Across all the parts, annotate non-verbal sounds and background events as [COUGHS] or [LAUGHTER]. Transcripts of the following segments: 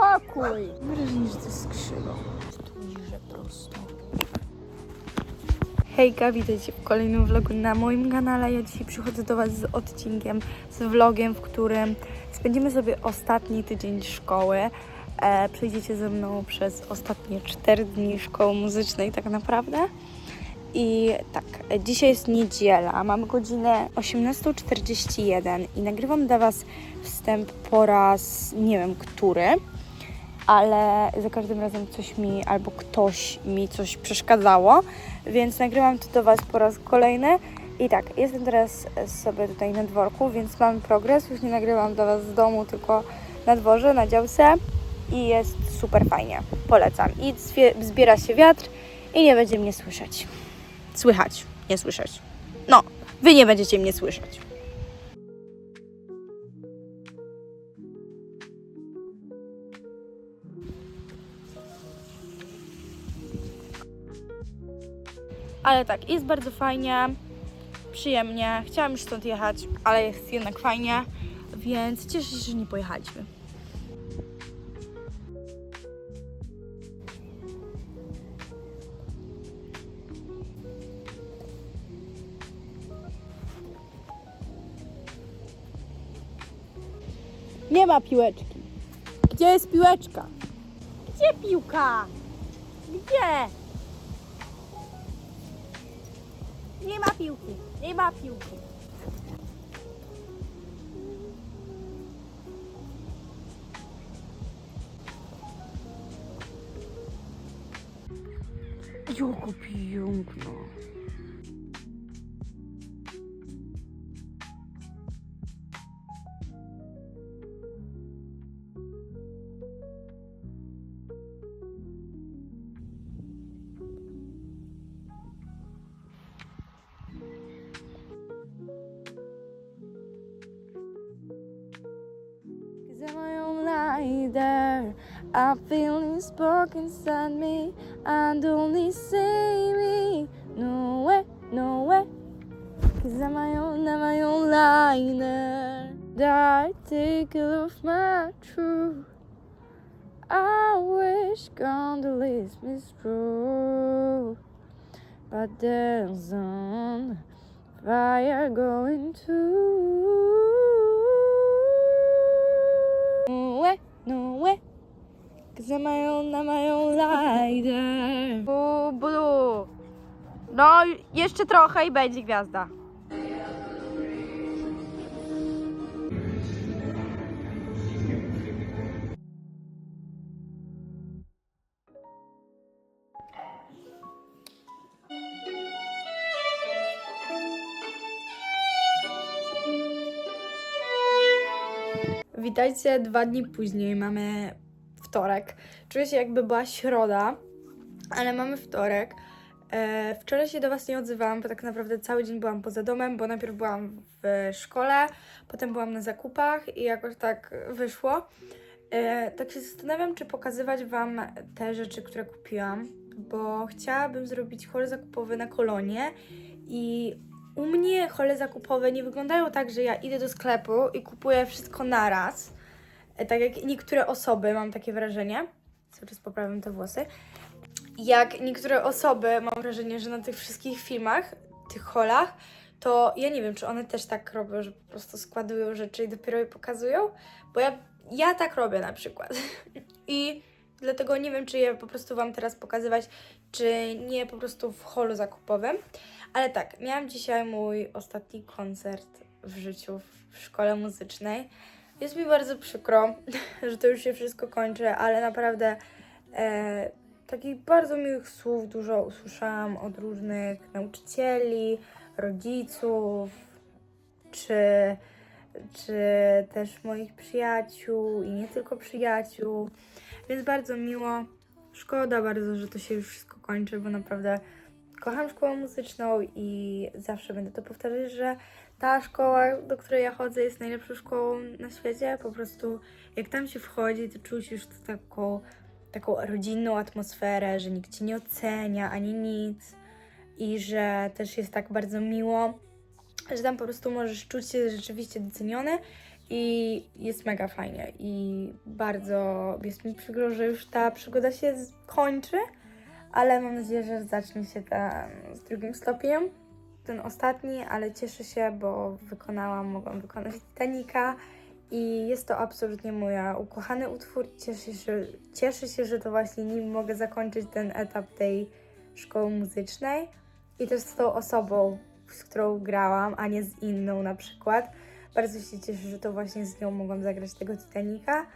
spokój. Mam że to prosto. Hejka, witajcie w kolejnym vlogu na moim kanale. Ja dzisiaj przychodzę do Was z odcinkiem, z vlogiem, w którym spędzimy sobie ostatni tydzień szkoły. E, przejdziecie ze mną przez ostatnie 4 dni szkoły muzycznej tak naprawdę. I tak, dzisiaj jest niedziela, mam godzinę 18.41 i nagrywam dla Was wstęp po raz nie wiem który, ale za każdym razem coś mi albo ktoś mi coś przeszkadzało, więc nagrywam to do Was po raz kolejny. I tak, jestem teraz sobie tutaj na dworku, więc mamy progres. Już nie nagrywam dla Was z domu, tylko na dworze, na działce i jest super fajnie. Polecam. I zbiera się wiatr i nie będzie mnie słyszeć. Słychać, nie słyszeć. No, Wy nie będziecie mnie słyszeć. Ale tak, jest bardzo fajnie, przyjemnie. Chciałam już stąd jechać, ale jest jednak fajnie, więc cieszę się, że nie pojechaliśmy. Nie ma piłeczki. Gdzie jest piłeczka? Gdzie piłka? Gdzie? Piłki. Nie ma piłki. Joko. stuck inside me and only say me. No way, no way. Cause I'm my own, I'm my own liner. The article of my truth. I wish Gondolas mistrue. But there's on fire going to. No way, no way. Cause I'm my own, I'm my own lighter. Bu, bu. No, jeszcze trochę i będzie gwiazda. Witajcie dwa dni później, mamy wtorek. Czuję się jakby była środa, ale mamy wtorek. E, wczoraj się do Was nie odzywałam, bo tak naprawdę cały dzień byłam poza domem, bo najpierw byłam w szkole, potem byłam na zakupach i jakoś tak wyszło. E, tak się zastanawiam, czy pokazywać Wam te rzeczy, które kupiłam, bo chciałabym zrobić haul zakupowy na kolonie i u mnie hole zakupowe nie wyglądają tak, że ja idę do sklepu i kupuję wszystko naraz. Tak jak niektóre osoby, mam takie wrażenie. Cały czas poprawiam te włosy. Jak niektóre osoby, mam wrażenie, że na tych wszystkich filmach, tych holach, to ja nie wiem, czy one też tak robią, że po prostu składują rzeczy i dopiero je pokazują. Bo ja, ja tak robię na przykład. [LAUGHS] I dlatego nie wiem, czy je po prostu Wam teraz pokazywać, czy nie po prostu w holu zakupowym. Ale tak, miałam dzisiaj mój ostatni koncert w życiu w szkole muzycznej. Jest mi bardzo przykro, [LAUGHS] że to już się wszystko kończy, ale naprawdę e, takich bardzo miłych słów dużo usłyszałam od różnych nauczycieli, rodziców, czy, czy też moich przyjaciół i nie tylko przyjaciół. Więc bardzo miło. Szkoda bardzo, że to się już wszystko kończy, bo naprawdę kocham szkołę muzyczną i zawsze będę to powtarzać, że ta szkoła, do której ja chodzę, jest najlepszą szkołą na świecie. Po prostu jak tam się wchodzi, to czuć już taką, taką rodzinną atmosferę, że nikt cię nie ocenia ani nic i że też jest tak bardzo miło, że tam po prostu możesz czuć się rzeczywiście doceniony i jest mega fajnie i bardzo jest mi przykro, że już ta przygoda się kończy, ale mam nadzieję, że zacznie się ten z drugim stopniem, ten ostatni, ale cieszę się, bo wykonałam, mogłam wykonać Titanica i jest to absolutnie moja ukochany utwór. Cieszę się, cieszę się, że to właśnie nim mogę zakończyć ten etap tej szkoły muzycznej i też z tą osobą, z którą grałam, a nie z inną na przykład. Bardzo się cieszę, że to właśnie z nią mogłam zagrać tego Titanica.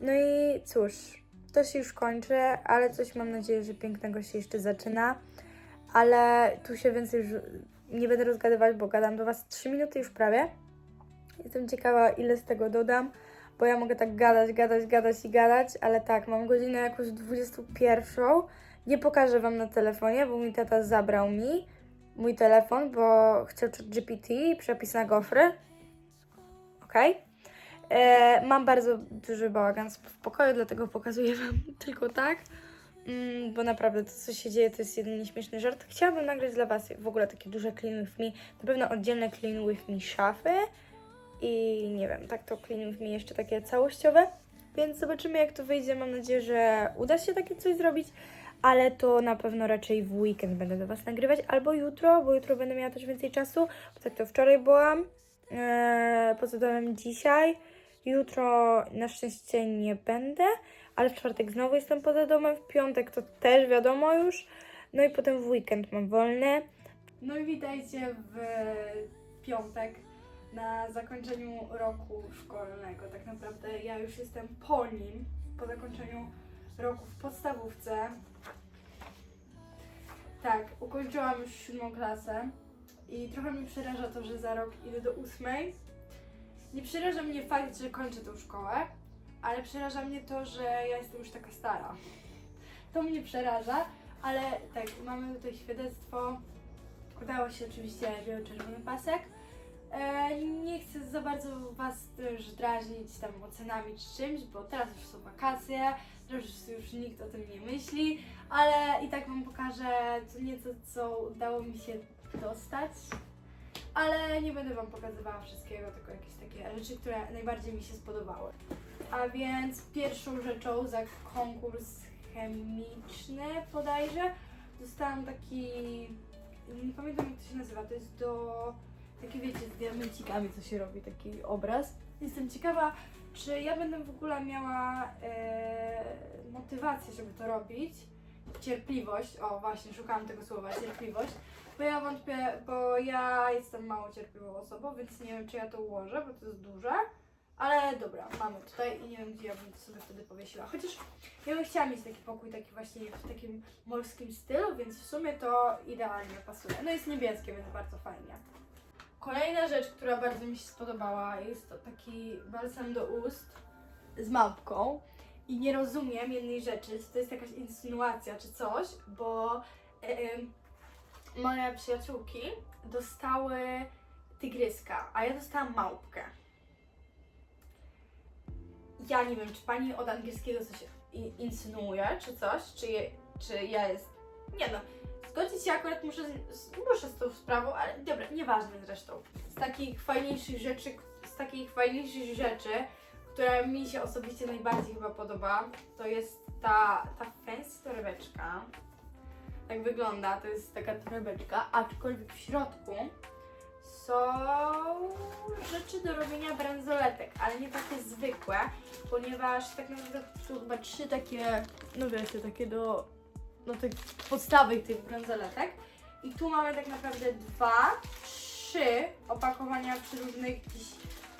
No i cóż, to się już kończy, ale coś mam nadzieję, że pięknego się jeszcze zaczyna. Ale tu się więcej nie będę rozgadywać, bo gadam do Was 3 minuty już prawie. Jestem ciekawa, ile z tego dodam, bo ja mogę tak gadać, gadać, gadać i gadać, ale tak, mam godzinę jakąś 21. Nie pokażę Wam na telefonie, bo mój tata zabrał mi mój telefon, bo chciał GPT, przepis na gofry. Ok? E, mam bardzo duży bałagan w pokoju, dlatego pokazuję Wam [LAUGHS] tylko tak. Mm, bo naprawdę to, co się dzieje, to jest jedynie śmieszny żart. Chciałabym nagrać dla Was w ogóle takie duże clean with me, na pewno oddzielne clean with me szafy i nie wiem, tak to clean with me jeszcze takie całościowe. Więc zobaczymy, jak to wyjdzie. Mam nadzieję, że uda się takie coś zrobić, ale to na pewno raczej w weekend będę do Was nagrywać, albo jutro, bo jutro będę miała też więcej czasu, bo tak to wczoraj byłam, eee, poza dzisiaj. Jutro na szczęście nie będę, ale w czwartek znowu jestem poza domem, w piątek to też wiadomo już, no i potem w weekend mam wolny. No i witajcie w piątek na zakończeniu roku szkolnego. Tak naprawdę ja już jestem po nim, po zakończeniu roku w podstawówce. Tak, ukończyłam już siódmą klasę i trochę mnie przeraża to, że za rok idę do ósmej. Nie przeraża mnie fakt, że kończę tą szkołę, ale przeraża mnie to, że ja jestem już taka stara. To mnie przeraża, ale tak, mamy tutaj świadectwo. Udało się oczywiście biało-czerwony pasek. E, nie chcę za bardzo Was też drażnić tam ocenami czy czymś, bo teraz już są wakacje, już, już nikt o tym nie myśli, ale i tak Wam pokażę co nieco, co udało mi się dostać. Ale nie będę Wam pokazywała wszystkiego, tylko jakieś takie rzeczy, które najbardziej mi się spodobały. A więc pierwszą rzeczą za konkurs chemiczny bodajże dostałam taki, nie pamiętam jak to się nazywa, to jest do, takie wiecie, z diamencikami co się robi, taki obraz. Jestem ciekawa, czy ja będę w ogóle miała e, motywację, żeby to robić. Cierpliwość, o właśnie, szukałam tego słowa, cierpliwość. Bo ja wątpię, bo ja jestem mało cierpliwą osobą, więc nie wiem, czy ja to ułożę, bo to jest duże. Ale dobra, mamy tutaj i nie wiem, gdzie ja bym to sobie wtedy powiesiła. Chociaż ja bym chciała mieć taki pokój, taki właśnie w takim morskim stylu, więc w sumie to idealnie pasuje. No jest niebieskie, więc bardzo fajnie. Kolejna rzecz, która bardzo mi się spodobała, jest to taki balsam do ust z małpką. I nie rozumiem jednej rzeczy, czy to jest jakaś insynuacja czy coś, bo em, moje przyjaciółki dostały tygryska, a ja dostałam małpkę. Ja nie wiem, czy pani od angielskiego coś insynuuje, czy coś, czy, je, czy ja jest. Nie no, zgodzić się akurat muszę z, muszę z tą sprawą, ale dobra, nieważne zresztą. Z takich fajniejszych rzeczy, z takich fajniejszych rzeczy, która mi się osobiście najbardziej chyba podoba, to jest ta, ta fancy torebeczka. Tak wygląda, to jest taka torebeczka, aczkolwiek w środku są rzeczy do robienia bransoletek, ale nie takie zwykłe, ponieważ tak naprawdę są chyba trzy takie, no wiecie, takie do no tych podstawowych tych bransoletek. I tu mamy tak naprawdę dwa, trzy opakowania różnych jakichś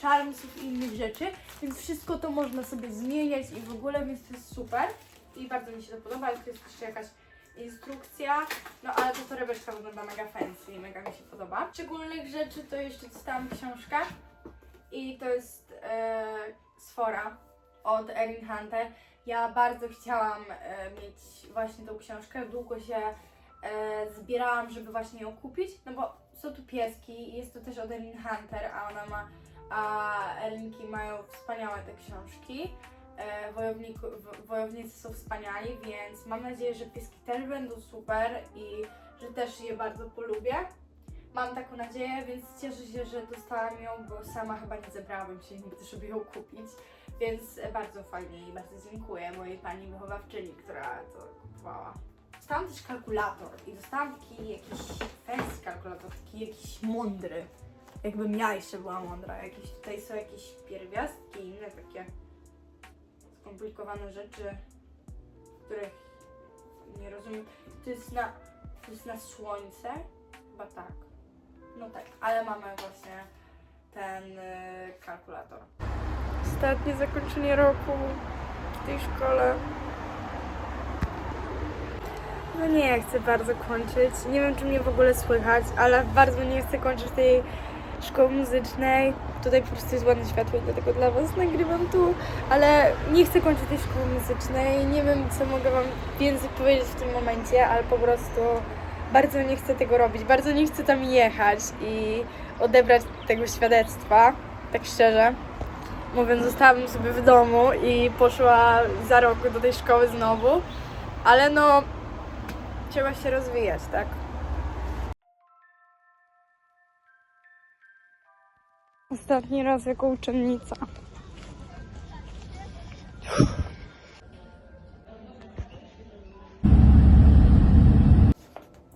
charmsów i innych rzeczy, więc wszystko to można sobie zmieniać i w ogóle, więc to jest super. I bardzo mi się to podoba, tu jest jeszcze jakaś instrukcja, no ale ta torebeczka wygląda mega fancy mega mi się podoba. Szczególnych rzeczy to jeszcze dostałam książkę i to jest e, Sfora od Erin Hunter. Ja bardzo chciałam e, mieć właśnie tą książkę, długo się e, zbierałam, żeby właśnie ją kupić, no bo są tu pieski jest to też od Erin Hunter, a ona ma, a Erinki mają wspaniałe te książki. E, wojownicy są wspaniali, więc mam nadzieję, że pieski też będą super i że też je bardzo polubię. Mam taką nadzieję, więc cieszę się, że dostałam ją, bo sama chyba nie zebrałabym się nigdy, żeby ją kupić. Więc bardzo fajnie i bardzo dziękuję mojej pani wychowawczyni, która to kupowała. Dostałam też kalkulator i dostałam taki jakiś fancy kalkulator, taki jakiś mądry. Jakbym ja jeszcze była mądra. Jakieś, tutaj są jakieś pierwiastki i inne takie skomplikowane rzeczy, których nie rozumiem. To jest na, to jest na słońce? Chyba tak. No tak, ale mamy właśnie ten y, kalkulator. Ostatnie zakończenie roku w tej szkole. No nie, chcę bardzo kończyć. Nie wiem, czy mnie w ogóle słychać, ale bardzo nie chcę kończyć tej szkoły muzycznej. Tutaj po prostu jest ładne światło dlatego dla Was nagrywam tu, ale nie chcę kończyć tej szkoły muzycznej. Nie wiem, co mogę Wam więcej powiedzieć w tym momencie, ale po prostu bardzo nie chcę tego robić. Bardzo nie chcę tam jechać i odebrać tego świadectwa, tak szczerze. Mówiąc, zostałabym sobie w domu i poszła za rok do tej szkoły znowu, ale no trzeba się rozwijać, tak? Ostatni raz jako uczennica.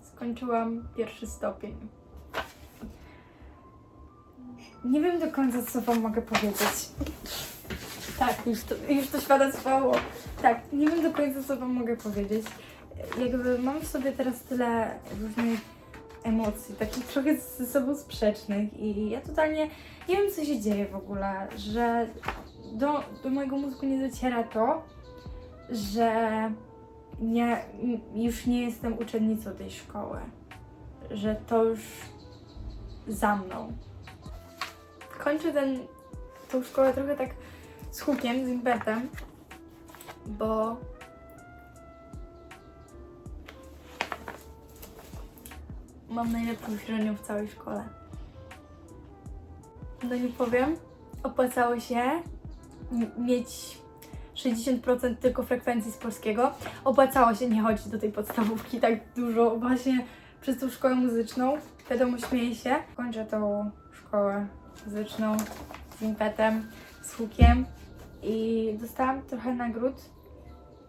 Skończyłam pierwszy stopień. Nie wiem do końca, co Wam mogę powiedzieć. Tak, już to, już to świadectwo. Tak, nie wiem do końca, co Wam mogę powiedzieć. Jakby mam w sobie teraz tyle różnych emocji, takich trochę ze sobą sprzecznych i ja totalnie nie wiem, co się dzieje w ogóle, że do, do mojego mózgu nie dociera to, że m- już nie jestem uczennicą tej szkoły, że to już za mną. Kończę ten, tą szkołę trochę tak z hukiem, z impetem, bo mam najlepszą średnią w całej szkole. No nie powiem, opłacało się mieć 60% tylko frekwencji z polskiego. Opłacało się nie chodzić do tej podstawówki tak dużo właśnie przez tą szkołę muzyczną. Wiadomo, śmieję się. Kończę tą szkołę muzyczną z impetem, z hukiem i dostałam trochę nagród.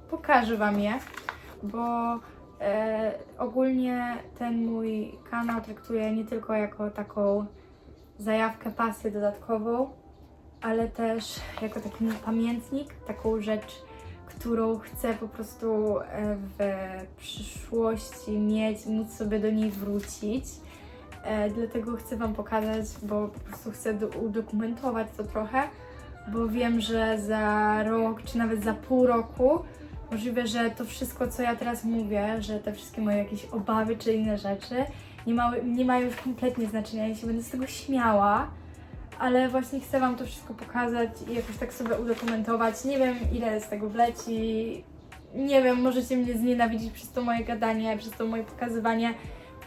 Pokażę Wam je, bo e, ogólnie ten mój kanał traktuję nie tylko jako taką zajawkę, pasję dodatkową, ale też jako taki pamiętnik, taką rzecz, którą chcę po prostu e, w przyszłości mieć, móc sobie do niej wrócić. E, Dlatego chcę Wam pokazać, bo po prostu chcę do, udokumentować to trochę, bo wiem, że za rok, czy nawet za pół roku możliwe, że to wszystko, co ja teraz mówię, że te wszystkie moje jakieś obawy czy inne rzeczy nie, mały, nie mają już kompletnie znaczenia. Ja się będę z tego śmiała, ale właśnie chcę Wam to wszystko pokazać i jakoś tak sobie udokumentować. Nie wiem, ile z tego wleci. Nie wiem, możecie mnie znienawidzić przez to moje gadanie, przez to moje pokazywanie.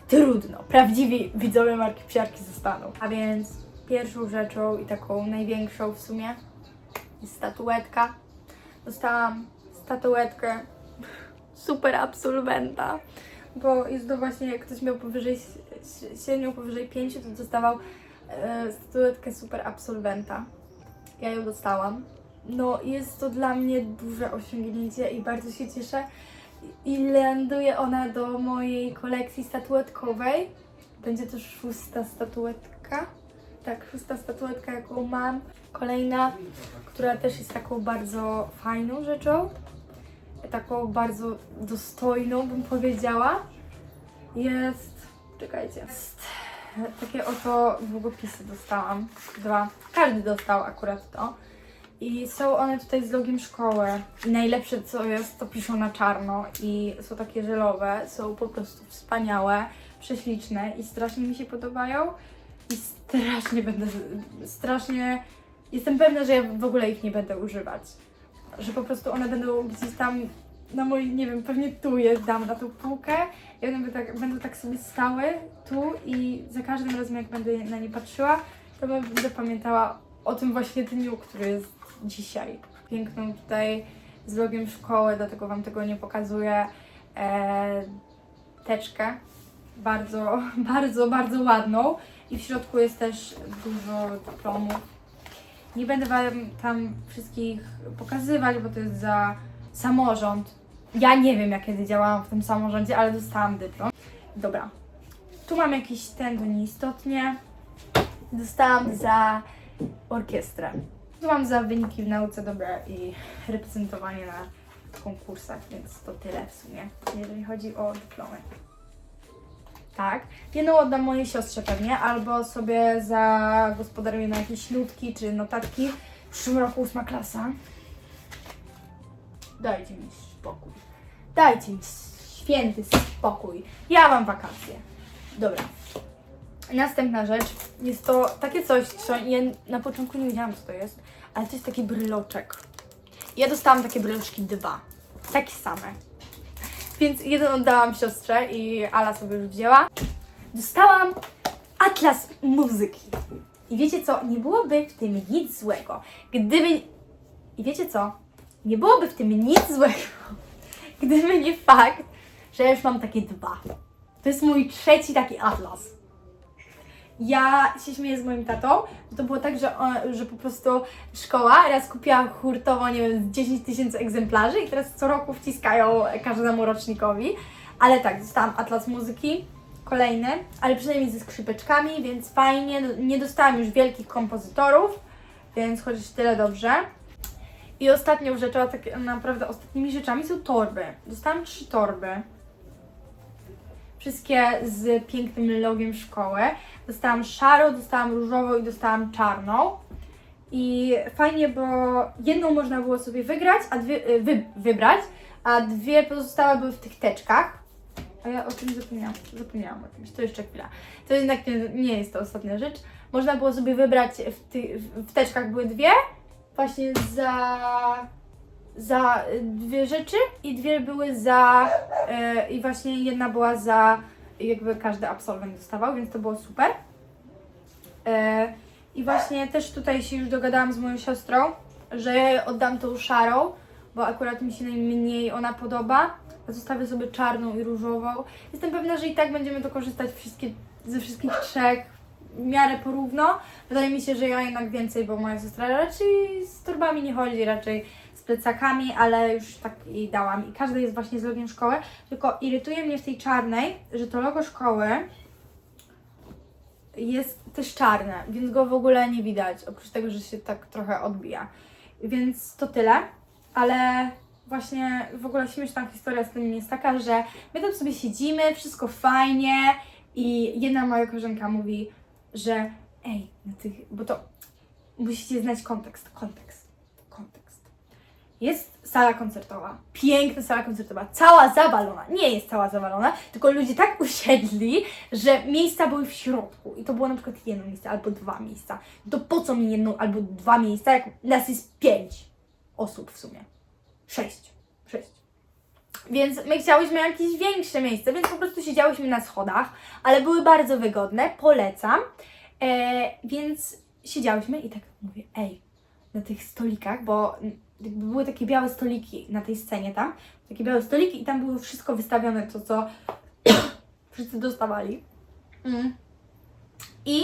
Trudno. Prawdziwi widzowie marki psiarki zostaną. A więc pierwszą rzeczą i taką największą w sumie jest statuetka. Dostałam statuetkę super absolwenta, bo jest to właśnie, jak ktoś miał powyżej średnią powyżej 5, to dostawał e, statuetkę super absolwenta. Ja ją dostałam. No, jest to dla mnie duże osiągnięcie i bardzo się cieszę. I ląduje ona do mojej kolekcji statuetkowej. Będzie to szósta statuetka. Tak, szósta statuetka, jaką mam. Kolejna, która też jest taką bardzo fajną rzeczą. Taką bardzo dostojną, bym powiedziała. Jest. Czekajcie. Jest takie oto długopisy dostałam. Dwa. Każdy dostał akurat to. I są one tutaj z logiem szkoły. Najlepsze co jest, to piszą na czarno i są takie żelowe, są po prostu wspaniałe, prześliczne i strasznie mi się podobają. I strasznie będę, strasznie, jestem pewna, że ja w ogóle ich nie będę używać. Że po prostu one będą gdzieś tam na mojej, nie wiem, pewnie tu je dam na tą półkę i one tak, będą tak sobie stały tu i za każdym razem jak będę na nie patrzyła, to będę pamiętała o tym właśnie dniu, który jest dzisiaj. Piękną tutaj z logiem szkoły, dlatego Wam tego nie pokazuję, e, teczkę bardzo, [LAUGHS] bardzo, bardzo ładną i w środku jest też dużo dyplomów. Nie będę Wam tam wszystkich pokazywać, bo to jest za samorząd. Ja nie wiem, jak kiedy działałam w tym samorządzie, ale dostałam dyplom. Dobra. Tu mam jakiś ten, to nieistotnie. Dostałam za orkiestrę. Tu mam za wyniki w nauce dobre i reprezentowanie na konkursach, więc to tyle w sumie, jeżeli chodzi o dyplomy. Tak. Jedną oddam mojej siostrze pewnie, albo sobie zagospodaruję na jakieś nutki czy notatki. W przyszłym roku ósma klasa. Dajcie mi spokój. Dajcie mi święty spokój. Ja mam wakacje. Dobra. Następna rzecz. Jest to takie coś, co ja na początku nie wiedziałam, co to jest, ale to jest taki bryloczek. Ja dostałam takie bryloczki dwa. Takie same. Więc jeden oddałam siostrze i Ala sobie już wzięła. Dostałam atlas muzyki. I wiecie co? Nie byłoby w tym nic złego. Gdyby... I wiecie co? Nie byłoby w tym nic złego, [LAUGHS] gdyby nie fakt, że ja już mam takie dwa. To jest mój trzeci taki atlas. Ja się śmieję z moim tatą, bo to było tak, że, on, że po prostu szkoła raz kupiła hurtowo, nie wiem, z 10 tysięcy egzemplarzy i teraz co roku wciskają każdemu rocznikowi. Ale tak, dostałam atlas muzyki, kolejny, ale przynajmniej ze skrzypeczkami, więc fajnie. Nie dostałam już wielkich kompozytorów, więc chociaż tyle dobrze. I ostatnią rzeczą, a tak naprawdę ostatnimi rzeczami są torby. Dostałam trzy torby. Wszystkie z pięknym logiem szkoły. Dostałam szarą, dostałam różową i dostałam czarną. I fajnie, bo jedną można było sobie wygrać, a dwie, y, wy, wybrać, a dwie pozostałe były w tych teczkach. A ja o tym zapomniałam. Zapomniałam o czymś. To jeszcze chwila. To jednak nie, nie jest to ostatnia rzecz. Można było sobie wybrać, w, ty, w teczkach były dwie, właśnie za, za dwie rzeczy i dwie były za, y, i właśnie jedna była za, jakby każdy absolwent dostawał, więc to było super. E, I właśnie też tutaj się już dogadałam z moją siostrą, że oddam tą szarą, bo akurat mi się najmniej ona podoba. Zostawię sobie czarną i różową. Jestem pewna, że i tak będziemy to korzystać wszystkie, ze wszystkich trzech w miarę porówno. Wydaje mi się, że ja jednak więcej, bo moja siostra raczej z torbami nie chodzi, raczej plecakami, ale już tak jej dałam. I każdy jest właśnie z logiem szkoły. Tylko irytuje mnie w tej czarnej, że to logo szkoły jest też czarne, więc go w ogóle nie widać, oprócz tego, że się tak trochę odbija. Więc to tyle, ale właśnie w ogóle śmieszna historia z tym jest taka, że my tam sobie siedzimy, wszystko fajnie i jedna moja koleżanka mówi, że ej, na tych, bo to musicie znać kontekst, kontekst. Jest sala koncertowa, piękna sala koncertowa, cała zawalona. Nie jest cała zawalona, tylko ludzie tak usiedli, że miejsca były w środku. I to było na przykład jedno miejsce albo dwa miejsca. To po co mi jedno albo dwa miejsca, jak nas jest pięć osób w sumie? Sześć. Sześć. Więc my chciałyśmy jakieś większe miejsce, więc po prostu siedziałyśmy na schodach, ale były bardzo wygodne, polecam. E, więc siedziałyśmy i tak mówię, ej, na tych stolikach, bo jakby były takie białe stoliki na tej scenie tam, takie białe stoliki i tam było wszystko wystawione, to co [COUGHS] wszyscy dostawali. Mm. I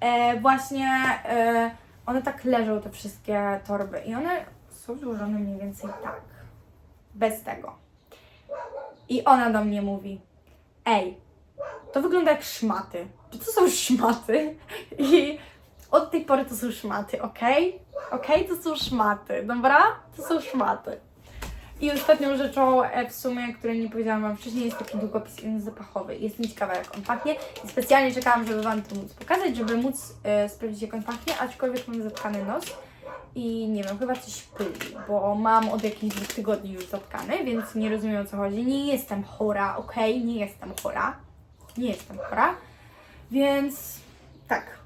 e, właśnie e, one tak leżą, te wszystkie torby i one są złożone mniej więcej tak, bez tego. I ona do mnie mówi, ej, to wygląda jak szmaty. Czy to są szmaty? [LAUGHS] I od tej pory to są szmaty, okej? Okej, to są szmaty, dobra? To są szmaty. I ostatnią rzeczą e, w sumie, której nie powiedziałam Wam wcześniej, jest taki długopis zapachowy. Jestem ciekawa, jak on pachnie. I specjalnie czekałam, żeby Wam to móc pokazać, żeby móc e, sprawdzić, jak on pachnie, aczkolwiek mam zatkany nos. I nie wiem, chyba coś pyli, bo mam od jakichś dwóch tygodni już zatkany, więc nie rozumiem o co chodzi. Nie jestem chora, okej? Nie jestem chora. Nie jestem chora. Więc tak,